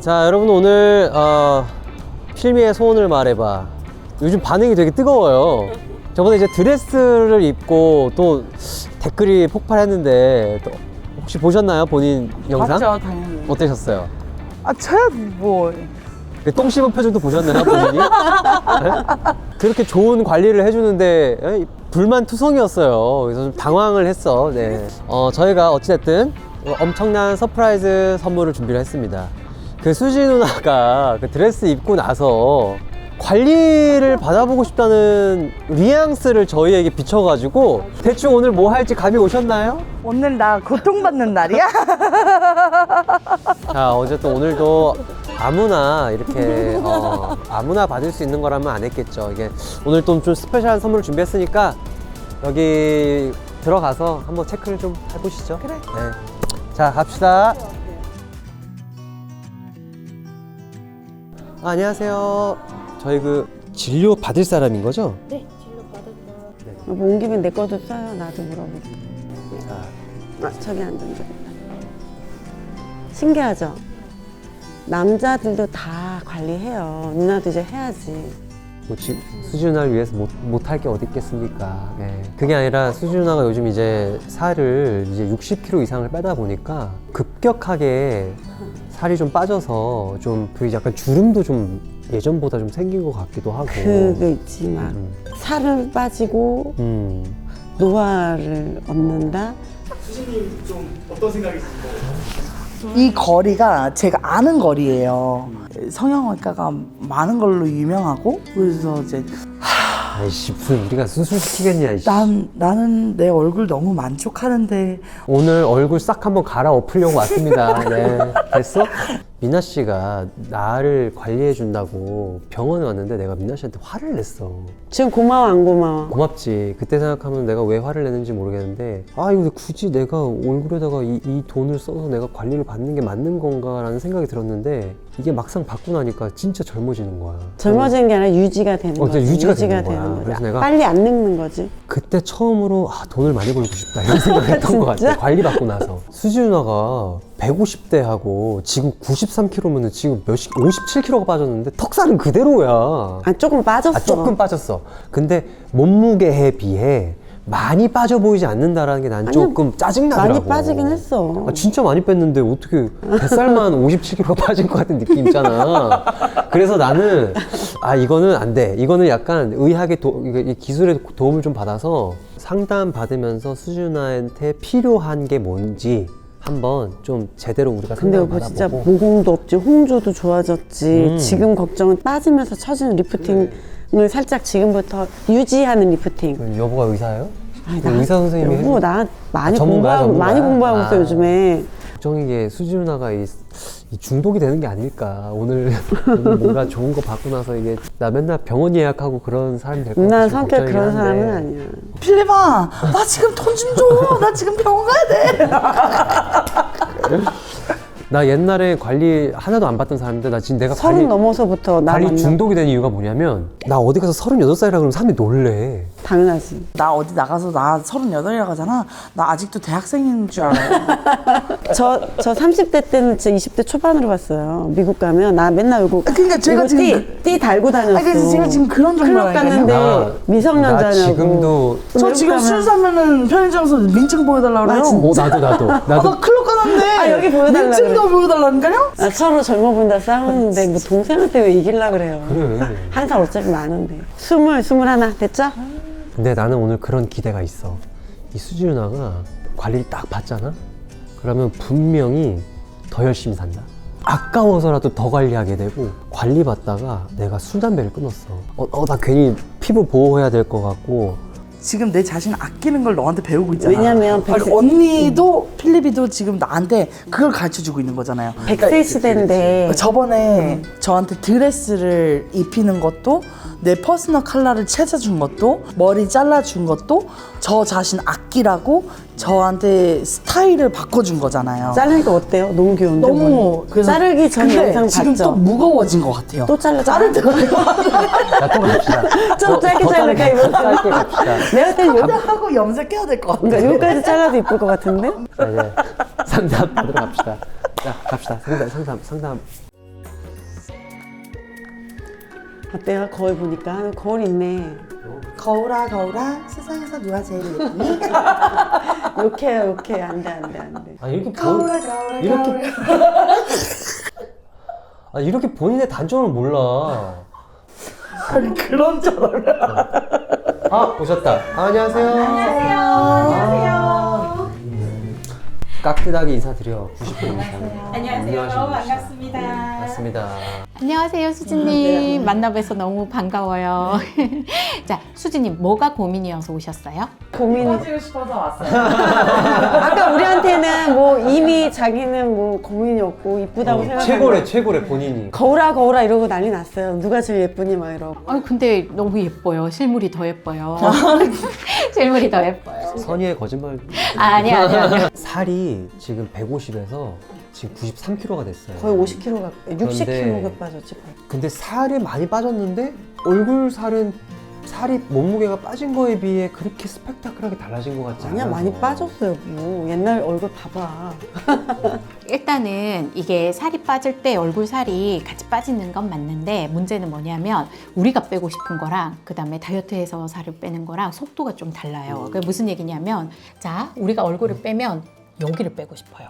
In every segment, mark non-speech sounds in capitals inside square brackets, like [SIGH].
자, 여러분 오늘 어, 필미의 소원을 말해봐. 요즘 반응이 되게 뜨거워요. 저번에 이제 드레스를 입고 또 댓글이 폭발했는데 또 혹시 보셨나요 본인 영상? 봤죠, 당연히. 어떠셨어요? 아, 저야 뭐. 그똥 씹은 표정도 보셨나요 본인이? 네? 그렇게 좋은 관리를 해주는데 에, 불만 투성이었어요. 그래서 좀 당황을 했어. 네. 어, 저희가 어찌됐든 엄청난 서프라이즈 선물을 준비를 했습니다. 그 수지 누나가 그 드레스 입고 나서 관리를 받아보고 싶다는 뉘앙스를 저희에게 비춰가지고 대충 오늘 뭐 할지 감이 오셨나요? 오늘 나 고통받는 날이야? [LAUGHS] 자, 어쨌든 오늘도 아무나 이렇게 어, 아무나 받을 수 있는 거라면 안 했겠죠. 이게 오늘 또좀 스페셜한 선물을 준비했으니까 여기 들어가서 한번 체크를 좀 해보시죠. 그래. 네. 자, 갑시다. 아, 안녕하세요. 저희 그 진료 받을 사람인 거죠? 네, 진로 받았다. 뭐온 김에 내 것도 써요. 나도 물어보고. 자, 아, 저기 앉으면 되겠다. 신기하죠? 남자들도 다 관리해요. 누나도 이제 해야지. 뭐 지, 수지 누나를 위해서 못, 못할 게 어디 있겠습니까. 예. 그게 아니라 수지 누나가 요즘 이제 살을 이제 60kg 이상을 빼다 보니까 급격하게 살이 좀 빠져서 좀 그 약간 주름도 좀 예전보다 좀 생긴 것 같기도 하고. 그게 있지, 막. 음. 살을 빠지고 음. 노화를 얻는다? 이 거리가 제가 아는 거리예요. 성형외과가 많은 걸로 유명하고 그래서 이제 아이씨, 무슨 우리가 수술시키겠냐, 이씨. 난 나는 내 얼굴 너무 만족하는데 오늘 얼굴 싹 한번 갈아엎으려고 왔습니다. 네. 됐어? 미나 씨가 나를 관리해 준다고 병원에 왔는데 내가 미나 씨한테 화를 냈어. 지금 고마워, 안 고마워? 고맙지. 그때 생각하면 내가 왜 화를 내는지 모르겠는데, 아, 이거 굳이 내가 얼굴에다가 이, 이 돈을 써서 내가 관리를 받는 게 맞는 건가라는 생각이 들었는데, 이게 막상 받고 나니까 진짜 젊어지는 거야. 젊어지는 게 아니라 유지가 되는 어, 거지. 이제 유지가 되는 거야. 그래서 내가- 빨리 안 늙는 거지. 그때 처음으로 아, 돈을 많이 벌고 싶다 이런 [LAUGHS] 생각을 했던 것 같아. 진짜? 관리 받고 나서. 수지 누나가 150대 하고 지금 93kg면은 지금 몇십 57kg가 빠졌는데 턱살은 그대로야. 아, 조금 빠졌어. 아, 조금 빠졌어. 근데 몸무게에 비해 많이 빠져 보이지 않는다라는 게 난 아니야, 조금 짜증나더라고. 많이 빠지긴 했어. 아, 진짜 많이 뺐는데 어떻게 뱃살만 57kg 빠진 것 같은 느낌 있잖아. 그래서 나는 아 이거는 안 돼. 이거는 약간 의학의 도, 기술의 도움을 좀 받아서 상담 받으면서 수준아한테 필요한 게 뭔지 한번 좀 제대로 우리가 근데 상담 여보 진짜 받아보고. 모공도 없지 홍조도 좋아졌지 음. 지금 걱정은 빠지면서 처지는 리프팅을 살짝 지금부터 유지하는 리프팅 그 여보가 의사예요? 아니, 그 의사 선생님이 여보. 나 많이 아, 전문가야, 공부하고 전문가야? 많이 공부하고 있어 아. 요즘에 걱정인 게 수지 누나가 이, 이 중독이 되는 게 아닐까. 오늘, 오늘 뭔가 좋은 거 받고 나서 이게 나 맨날 병원 예약하고 그런 사람이 될 것 같아. 난 성격 그런 사람은 아니야 필리바 나 지금 돈 좀 줘. 나 지금 병원 가야 돼. [LAUGHS] 나 옛날에 관리 하나도 안 받던 사람인데 나 지금 내가 서른 관리, 넘어서부터 나 관리 만나 중독이 된 이유가 뭐냐면 나 어디 가서 38살이라 그러면 사람들이 놀래. 당연하지 나 어디 나가서 나 서른여덟이라고 하잖아. 나 아직도 대학생인 줄 알아요. [LAUGHS] 저, 저 30대 때는 진짜 20대 초반으로 봤어요 미국 가면 나 맨날 이거 그러니까 제가 이거 지금 띠, 그- 띠 달고 다녔어 아, 그래서 제가 지금 그런 클럽. 갔는데 나- 미성년자냐고 나 지금도 저 지금 술 사면은 편의점에서 민증 보여달라고 그래요. 어 나도 나도 아, 나도 나 클럽 가는데 아, 여기 보여달라 민증도 보여달라니까요? 아, 서로 젊어 보인다 싸우는데 뭐 동생한테 왜 이길라 그래요 그래. 한 살 어차피 많은데 스물 스물 하나 됐죠? 근데 나는 오늘 그런 기대가 있어. 이 수지 누나가 관리를 딱 받잖아? 그러면 분명히 더 열심히 산다. 아까워서라도 더 관리하게 되고 관리 받다가 내가 술 담배를 끊었어. 어, 어, 나 괜히 피부 보호해야 될 것 같고 지금 내 자신 아끼는 걸 너한테 배우고 있잖아. 왜냐면 아니, 백세- 언니도 필리비도 지금 나한테 그걸 가르쳐 주고 있는 거잖아요. 백세 시대인데 저번에 저한테 드레스를 입히는 것도 내 퍼스널 컬러를 찾아준 것도 머리 잘라준 것도 저 자신 아끼라고 저한테 스타일을 바꿔준 거잖아요. 자르니까 어때요? 너무 귀여운데 너무. 그래서 자르기 전 근데 영상 지금 봤죠? 또 무거워진 것 같아요. 또 잘라 자를 때가 [LAUGHS] 나또 갑시다. 좀 더- 짧게 더 자를까, 이거? 더 짧게 갑시다. 내가 그때 요, 하고 염색해야 될 것 같아. 그러니까 여기까지 잘라도 이쁠 것 같은데? 자, 이제 상담 받으러 갑시다. 자, 갑시다. 상담, 상담, 상담. 어때요? 거울 보니까 거울 있네. 거울아 거울아 세상에서 누가 제일 예쁘니? [LAUGHS] 욕해요, 욕해. 안 돼, 안 돼, 안 돼. 아 이렇게 본, 거울아 거울아 이렇게 거울아 [LAUGHS] 아 이렇게 본인의 단점을 몰라. 아니 그런 줄 알아 아 오셨다. 아, 안녕하세요. 안녕하세요. 안녕하세요. 깍듯하게 인사드려. 90분 이상. 안녕하세요. 반갑습니다. 반갑습니다. 안녕하세요, 수진님. 만나뵈서 너무 반가워요. [LAUGHS] 자, 수진님, 뭐가 고민이어서 오셨어요? 고민. 빠지고 싶어서 왔어요 [LAUGHS] 아까 우리한테는 뭐 이미 자기는 뭐 고민이 없고 이쁘다고 어, 최고래 최고래 본인이. 거울아 거울아 이러고 난리 났어요. 누가 제일 예쁘니 막 이러고. 아 근데 너무 예뻐요. 실물이 더 예뻐요. [LAUGHS] 실물이 더 예뻐요. 선의의 거짓말. 아, 아니야, 아니야, 아니야. 살이 지금 150에서 지금 93kg가 됐어요. 거의 50kg 가 60kg 그런데- 가 빠졌지. 거의. 근데 살이 많이 빠졌는데 얼굴 살은 살이 몸무게가 빠진 거에 비해 그렇게 스펙타클하게 달라진 것 같지 아니야 않아서. 많이 빠졌어요. 뭐 옛날 얼굴 봐봐. [LAUGHS] 일단은 이게 살이 빠질 때 얼굴 살이 같이 빠지는 건 맞는데 문제는 뭐냐면 우리가 빼고 싶은 거랑 그 다음에 다이어트해서 살을 빼는 거랑 속도가 좀 달라요. 그게 무슨 얘기냐면 자 우리가 얼굴을 빼면 여기를 빼고 싶어요.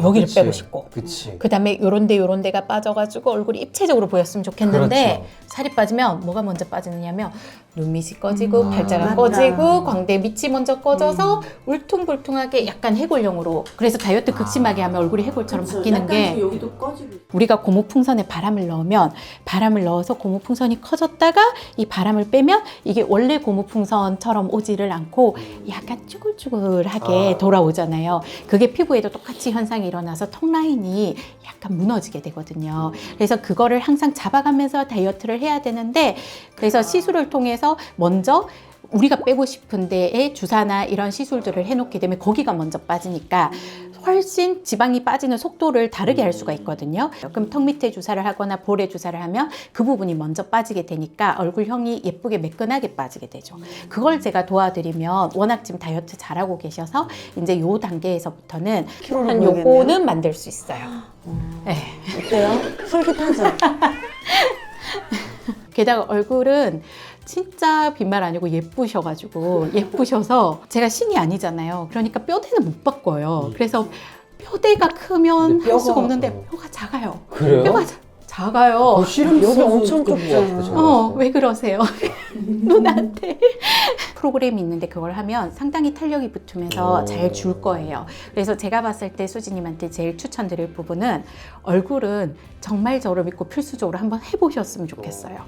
여기를 그치. 빼고 싶고 그치. 그 다음에 요런 데 요런 데가 빠져가지고 얼굴이 입체적으로 보였으면 좋겠는데 그렇죠. 살이 빠지면 뭐가 먼저 빠지느냐면 눈밑이 꺼지고 음. 팔자가 맞다. 꺼지고 광대 밑이 먼저 꺼져서 울퉁불퉁하게 약간 해골형으로 그래서 다이어트 극심하게 하면 얼굴이 해골처럼 바뀌는 게 여기도 꺼지고. 우리가 고무풍선에 바람을 넣으면 바람을 넣어서 고무풍선이 커졌다가 이 바람을 빼면 이게 원래 고무풍선처럼 오지를 않고 약간 쭈글쭈글하게 아. 돌아오잖아요. 그게 피부에도 똑같이 현상이 일어나서 턱 라인이 약간 무너지게 되거든요. 그래서 그거를 항상 잡아가면서 다이어트를 해야 되는데 그래서 시술을 통해서 먼저 우리가 빼고 싶은 데에 주사나 이런 시술들을 해놓게 되면 거기가 먼저 빠지니까 훨씬 지방이 빠지는 속도를 다르게 할 수가 있거든요. 그럼 턱 밑에 주사를 하거나 볼에 주사를 하면 그 부분이 먼저 빠지게 되니까 얼굴형이 예쁘게 매끈하게 빠지게 되죠. 그걸 제가 도와드리면 워낙 지금 다이어트 잘하고 계셔서 이제 요 단계에서부터는 키로를 한. 요거는 만들 수 있어요. 네. 어때요? 솔깃하죠? [LAUGHS] 게다가 얼굴은 진짜 빈말 아니고 예쁘셔가지고 [LAUGHS] 예쁘셔서 제가 신이 아니잖아요. 그러니까 뼈대는 못 바꿔요. 그래서 뼈대가 크면 할 수가 뼈가- 없는데 어. 뼈가 작아요. 그래요? 뼈가 자- 작아요. 어, 씨름 여기 선수 엄청 좁잖아. 제가 어. 왜 그러세요? [LAUGHS] [LAUGHS] 누나한테. 프로그램이 있는데 그걸 하면 상당히 탄력이 붙으면서 오. 잘줄 거예요. 그래서 제가 봤을 때 수지님한테 제일 추천드릴 부분은 얼굴은 정말 저를 믿고 필수적으로 한번 해보셨으면 좋겠어요.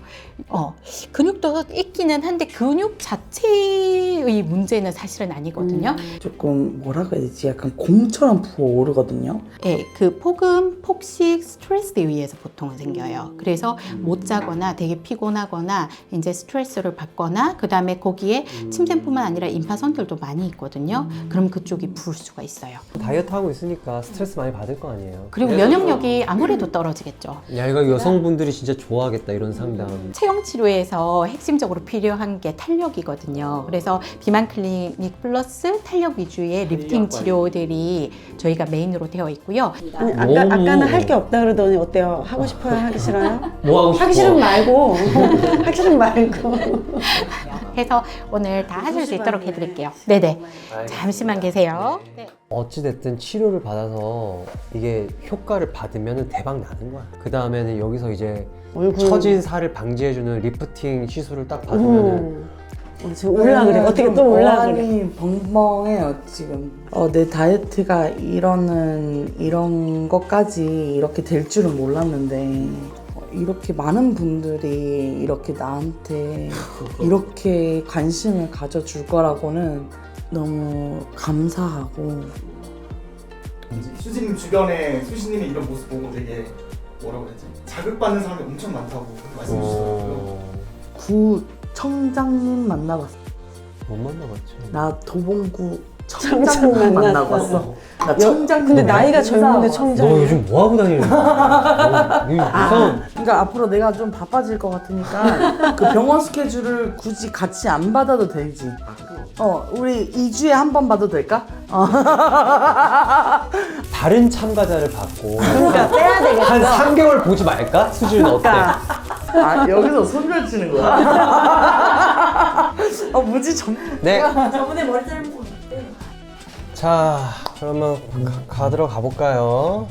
어, 근육도 있기는 한데 근육 자체의 문제는 사실은 아니거든요. 조금 뭐라고 해야 되지 약간 공처럼 부어오르거든요 예, 그 폭음, 폭식, 스트레스에 의해서 보통은 생겨요. 그래서 못 자거나 되게 피곤하거나 이제 스트레스 를 받거나 그 다음에 거기에 침샘뿐만 아니라 임파선들도 많이 있거든요. 그럼 그쪽이 부을 수가 있어요. 다이어트 하고 있으니까 스트레스 많이 받을 거 아니에요. 그리고 면역력이 아무래도 떨어지겠죠. 야 이거 여성분들이 진짜 좋아하겠다 이런 상담. 체형 치료에서 핵심적으로 필요한 게 탄력이거든요. 그래서 비만 클리닉 플러스 탄력 위주의 리프팅 치료들이 저희가 메인으로 되어 있고요. 아니, 아까, 너무- 아까는 할 게 없다 그러더니 어때요? 하고 싶어요? 하기 싫어요? [LAUGHS] 뭐 하고 싶어? 하기 싫으면 말고. [LAUGHS] 하기 싫으면 말고. [LAUGHS] 해서 오늘 다 하실 수 있도록 해드릴게요. 네네. 잠시만 계세요. 네. 어찌 됐든 치료를 받아서 이게 효과를 받으면 대박 나는 거야. 그 다음에는 여기서 이제 얼굴. 처진 살을 방지해주는 리프팅 시술을 딱 받으면은 음. 어, 지금 올라 그래. 어떻게 또 올라 그래. 벙벙해요 지금 어, 내 다이어트가 이러는 이런 것까지 이렇게 될 줄은 몰랐는데 어, 이렇게 많은 분들이 이렇게 나한테 이렇게 관심을 가져줄 거라고는 너무 감사하고 수진님 주변에 수진님의 이런 모습 보고 되게 뭐라고 해야지 자극받는 사람이 엄청 많다고 말씀해 주시더라고요. 어... 구 청장님 만나봤어 못 만나봤죠. 나 도봉구 청장 청장님 만났어. 만나봤어 나 청장님 근데 나이가 젊은데 왔어. 청장. 너 요즘 뭐 하고 다니는 거야? 너 이상 그러니까 앞으로 내가 좀 바빠질 것 같으니까 그 병원 스케줄을 굳이 같이 안 받아도 되지. 어, 우리 2주에 한 번 봐도 될까? 어. [LAUGHS] 다른 참가자를 받고 그러니까 빼야 되겠어. 한 3개월 보지 말까? 수준은 어때? 아 여기서 손절 치는 거야? 아 [LAUGHS] 무지 전. 네. 저번에 머리 자른? 자, 그러면 가, 가들어 가볼까요?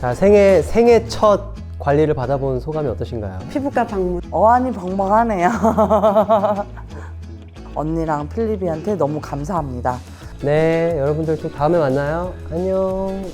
자, 생애 생애 첫 관리를 받아본 소감이 어떠신가요? 피부과 방문. 어안이 벙벙하네요. [LAUGHS] 언니랑 필리비한테 너무 감사합니다. 네, 여러분들 또 다음에 만나요. 안녕.